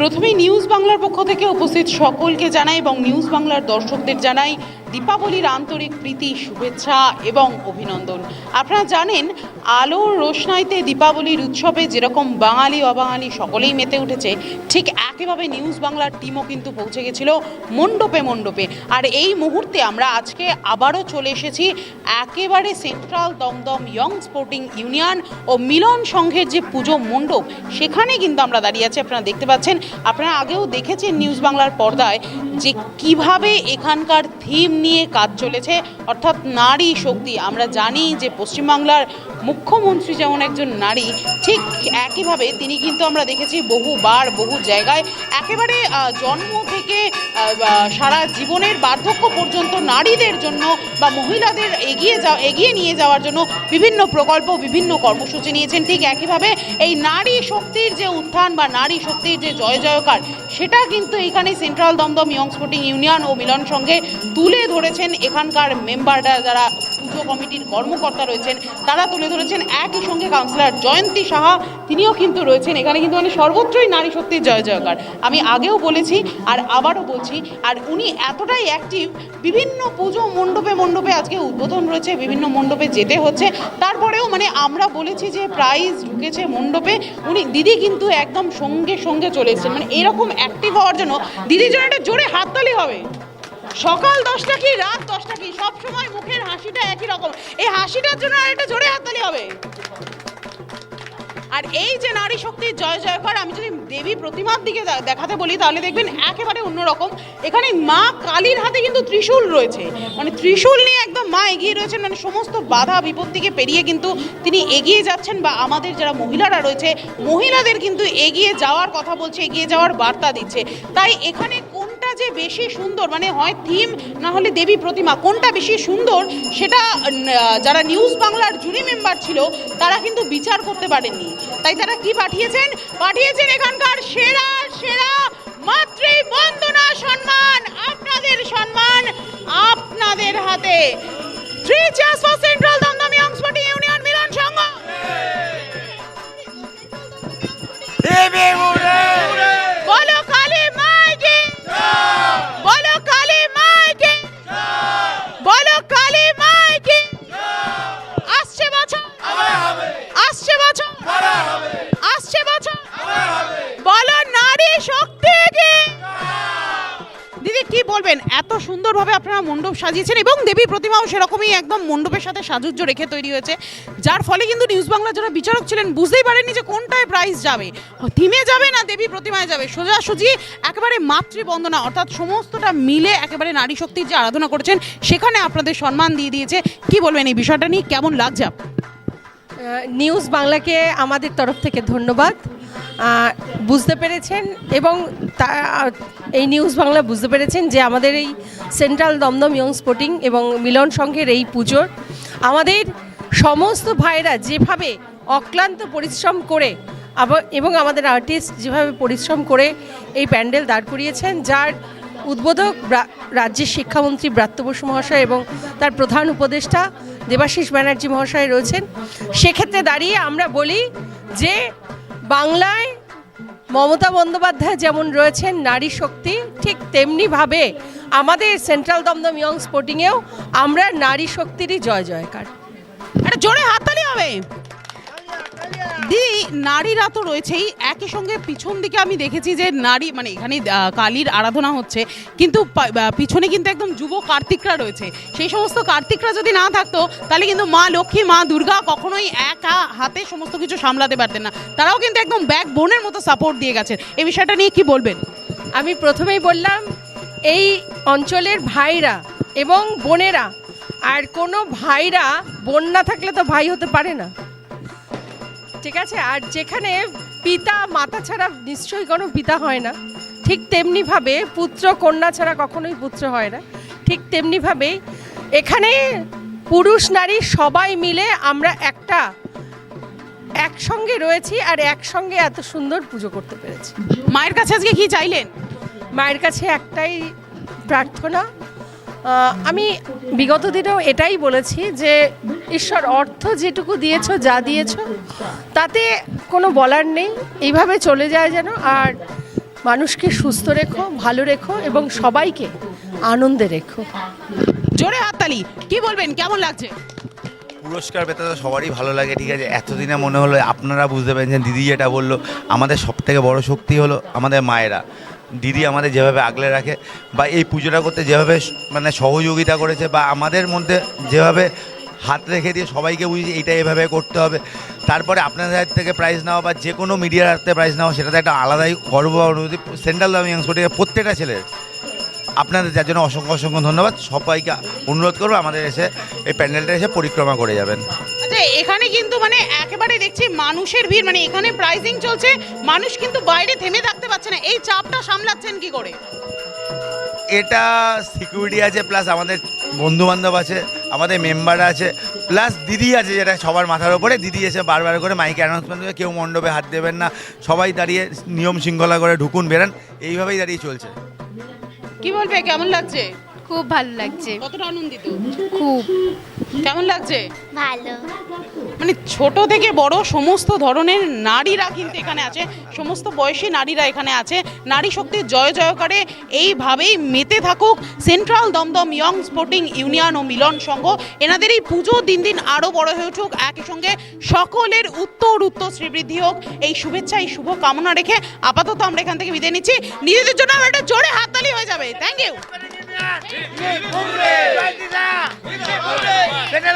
প্রথমেই নিউজ বাংলার পক্ষ থেকে উপস্থিত সকলকে জানাই এবং নিউজ বাংলার দর্শকদের জানাই দীপাবলির আন্তরিক প্রীতি, শুভেচ্ছা এবং অভিনন্দন। আপনারা জানেন, আলোর রোশনাইতে দীপাবলির উৎসবে যেরকম বাঙালি, অবাঙালি সকলেই মেতে উঠেছে, ঠিক একইভাবে নিউজ বাংলার টিমও কিন্তু পৌঁছে গেছিল মণ্ডপে মণ্ডপে। আর এই মুহূর্তে আমরা আজকে আবারও চলে এসেছি একেবারে Central Dum Dum Young Sporting Union ও মিলন সংঘের যে পুজো মণ্ডপ, সেখানে কিন্তু আমরা দাঁড়িয়ে আছি। আপনারা দেখতে পাচ্ছেন, আপনারা আগেও দেখেছেন নিউজ বাংলার পর্দায় যে কীভাবে এখানকার থিম নিয়ে কাজ চলেছে। অর্থাৎ নারী শক্তি আমরা জানি যে পশ্চিমবাংলার মুখ্যমন্ত্রী যেমন একজন নারী, ঠিক একইভাবে তিনি কিন্তু আমরা দেখেছি বহুবার, বহু জায়গায় একেবারে জন্ম থেকে সারা জীবনের বার্ধক্য পর্যন্ত নারীদের জন্য বা মহিলাদের এগিয়ে যাওয়া, এগিয়ে নিয়ে যাওয়ার জন্য বিভিন্ন প্রকল্প, বিভিন্ন কর্মসূচি নিয়েছেন। ঠিক একইভাবে এই নারী শক্তির যে উত্থান বা নারী শক্তির যে জয় জয়কার, সেটা কিন্তু এখানে Central Dum Dum Young Sporting Union ও মিলন সঙ্গে তুলে ধরেছেন এখানকার মেম্বাররা, যারা পুজো কমিটির কর্মকর্তা রয়েছেন, তারা তুলে ধরেছেন একই সঙ্গে কাউন্সিলর জয়ন্তী সাহা, তিনিও কিন্তু রয়েছেন। এখানে কিন্তু মানে সর্বত্রই নারী শক্তির জয় জয়কার। আমি আগেও বলেছি আর আবারও বলছি, আর উনি এতটাই অ্যাক্টিভ বিভিন্ন পুজো মণ্ডপে মণ্ডপে আজকে উদ্বোধন রয়েছে, বিভিন্ন মণ্ডপে যেতে হচ্ছে। তারপরেও মানে আমরা বলেছি যে প্রাইজ ঢুকেছে মণ্ডপে, উনি দিদি কিন্তু একদম সঙ্গে সঙ্গে চলে এসেছেন। মানে এরকম অ্যাক্টিভ হওয়ার জন্য দিদির জন্য একটা জোরে হাততালি হবে। সকাল দশটা কি, রাত দশটা কি, সব সময় মুখের হাসিটা একই রকম। এই হাসিটার জন্য আর একটা জোরে হাততালি হবে। আর এই যে নারী শক্তির জয় জয়কার, আমি যদি দেবী প্রতিমার দিকে দেখাতে বলি, তাহলে দেখবেন একেবারে অন্যরকম। এখানে মা কালীর হাতে কিন্তু ত্রিশূল রয়েছে। মানে ত্রিশূল নিয়ে একদম মা এগিয়ে রয়েছেন মানে সমস্ত বাধা বিপত্তিকে পেরিয়ে কিন্তু তিনি এগিয়ে যাচ্ছেন বা আমাদের যারা মহিলারা রয়েছে, মহিলাদের কিন্তু এগিয়ে যাওয়ার কথা বলছে, এগিয়ে যাওয়ার বার্তা দিচ্ছে। তাই এখানে কোনটা যে বেশি সুন্দর মানে হয় থিম না হলে দেবী প্রতিমা, কোনটা বেশি সুন্দর সেটা যারা নিউজ বাংলার জুরি মেম্বার ছিল, তারা কিন্তু বিচার করতে পারেননি। তাই তারা কি পাঠিয়েছেন? পাঠিয়েছেন এখানকার সেরা সুন্দরভাবে আপনারা মণ্ডপ সাজিয়েছেন এবং দেবী প্রতিমাও সেরকমই একদম মণ্ডপের সাথে সাজুজ্য রেখে তৈরি হয়েছে, যার ফলে কিন্তু নিউজ বাংলা যারা বিচারক ছিলেন বুঝতেই পারেননি যে কোনটায় প্রাইস যাবে। থিমে যাবে না, দেবী প্রতিমায় যাবে? সোজাসুজি একেবারে মাতৃবন্দনা, অর্থাৎ সমস্তটা মিলে একেবারে নারী শক্তির যে আরাধনা করেছেন, সেখানে আপনাদের সম্মান দিয়ে দিয়েছে। কি বলবেন এই বিষয়টা নিয়ে? কেমন লাগছে? নিউজ বাংলাকে আমাদের তরফ থেকে ধন্যবাদ। বুঝতে পেরেছেন এবং তা- এই নিউজ বাংলা বুঝতে পেরেছেন যে আমাদের এই সেন্ট্রাল দমদম ইয়ং স্পোর্টিং এবং মিলন সংঘের এই পুজোর আমাদের সমস্ত ভাইরা যেভাবে অক্লান্ত পরিশ্রম করে আবার এবং আমাদের আর্টিস্ট যেভাবে পরিশ্রম করে এই প্যান্ডেল দাঁড় করিয়েছেন, যার উদ্বোধক রাজ্যের শিক্ষামন্ত্রী ব্রাত্য বসু মহাশয় এবং তার প্রধান উপদেষ্টা দেবাশিস ব্যানার্জি মহাশয় রয়েছেন। সেক্ষেত্রে দাঁড়িয়ে আমরা বলি যে বাংলায় মমতা বন্দ্যোপাধ্যায় যেমন রয়েছেন নারী শক্তি, ঠিক তেমনিভাবে আমাদের সেন্ট্রাল দমদম ইয়ং স্পোর্টিংয়েও আমরা নারী শক্তিরই জয় জয়কার একটা জোরে হাততালি হবে! দি, নারীরা তো রয়েছেই। একই সঙ্গে পিছন দিকে আমি দেখেছি যে নারী মানে এখানে কালীর আরাধনা হচ্ছে, কিন্তু পিছনে কিন্তু একদম যুব কার্তিকরা রয়েছে। সেই সমস্ত কার্তিকরা যদি না থাকতো, তাহলে কিন্তু মা লক্ষ্মী, মা দুর্গা কখনোই একা হাতে সমস্ত কিছু সামলাতে পারতেন না। তারাও কিন্তু একদম ব্যাক বোনের মতো সাপোর্ট দিয়ে গেছেন এই বিষয়টা নিয়ে কি বলবেন? আমি প্রথমেই বললাম, এই অঞ্চলের ভাইরা এবং বোনেরা, আর কোনো ভাইরা বোন না থাকলে তো ভাই হতে পারে না। ঠিক আছে? আর যেখানে পিতা মাতা ছাড়া নিশ্চয়ই কোনো পিতা হয় না ঠিক তেমনিভাবে পুত্র কন্যা ছাড়া কখনোই পুত্র হয় না। ঠিক তেমনিভাবেই এখানে পুরুষ নারী সবাই মিলে আমরা একটা একসঙ্গে রয়েছি আর একসঙ্গে এত সুন্দর পুজো করতে পেরেছি। মায়ের কাছে আজকে কি চাইলেন? মায়ের কাছে একটাই প্রার্থনা। আমি বিগত দিনেও এটাই বলেছি যে ঈশ্বর অর্থ যেটুকু দিয়েছ যা দিয়েছ তাতে কোনো বলার নেই। এইভাবে চলে যায় যেন আর মানুষকে সুস্থ রেখো ভালো রেখো এবং সবাইকে আনন্দে রেখো। জোরে হাততালি কি বলবেন কেমন লাগছে? পুরস্কার পেতে তো সবারই ভালো লাগে ঠিক আছে? এতদিনে মনে হলো আপনারা বুঝতে পেরেছেন দিদি যেটা বলল আমাদের সব থেকে বড় শক্তি হলো আমাদের মায়েরা। দিদি আমাদের যেভাবে আগলে রাখে বা এই পুজোটা করতে যেভাবে মানে সহযোগিতা করেছে বা আমাদের মধ্যে যেভাবে হাত রেখে দিয়ে সবাইকে বুঝিয়ে এইটা এভাবে করতে হবে। তারপরে আপনাদের হাত থেকে প্রাইজ নেওয়া বা যে কোনো মিডিয়ার হাত থেকে প্রাইজ নেওয়া, সেটাতে একটা আলাদাই গর্ব অনুভূতি। সেন্ট্রাল দামি স্পোর্টিংয়ের প্রত্যেকটা ছেলের আপনাদের যার জন্য অসংখ্য অসংখ্য ধন্যবাদ। সবাইকে অনুরোধ করব আমাদের এসে এই প্যান্ডেলটা এসে পরিক্রমা করে যাবেন। আচ্ছা এখানে কিন্তু মানে একেবারে দেখছি মানুষের ভিড় মানে এখানে প্রাইজিং চলছে, মানুষ কিন্তু বাইরে থেমে থাকতে পারছে না। এই চাপটা সামলাচ্ছেন কি করে? এটা সিকিউরিটি আছে প্লাস আমাদের বন্ধু বান্ধব আছে, আমাদের মেম্বার আছে প্লাস দিদি আছে যেটা সবার মাথার ওপরে। দিদি এসে বারবার করে মাইকে অ্যানাউন্সমেন্ট দেবে, কেউ মণ্ডপে হাত দেবেন না, সবাই দাঁড়িয়ে নিয়ম শৃঙ্খলা করে ঢুকুন, বেরান, এইভাবেই দাঁড়িয়ে চলছে। কি বলবে, কেমন লাগছে? খুব ভালো লাগছে। কতটা আনন্দিত? খুব। কেমন লাগছে? ভালো। মানে ছোট থেকে বড় সমস্ত ধরনের নারীরা কিন্তু এখানে আছে। সমস্ত বয়সী নারীরা এখানে আছে। নারী শক্তির জয় জয়কারে এইভাবেই মেতে থাকুক Central Dum Dum Young Sporting Union ও মিলন সংঘ। এনাদের এই পুজো দিন দিন আরও বড় হয়ে উঠুক। একই সঙ্গে সকলের উত্তর উত্তর শ্রীবৃদ্ধি হোক। এই শুভেচ্ছা এই শুভ কামনা রেখে আপাতত আমরা এখান থেকে বিদায় নিচ্ছি। নিজেদের জন্য আমার একটা জোরে হাততালি হয়ে যাবে। থ্যাংক ইউ সেটা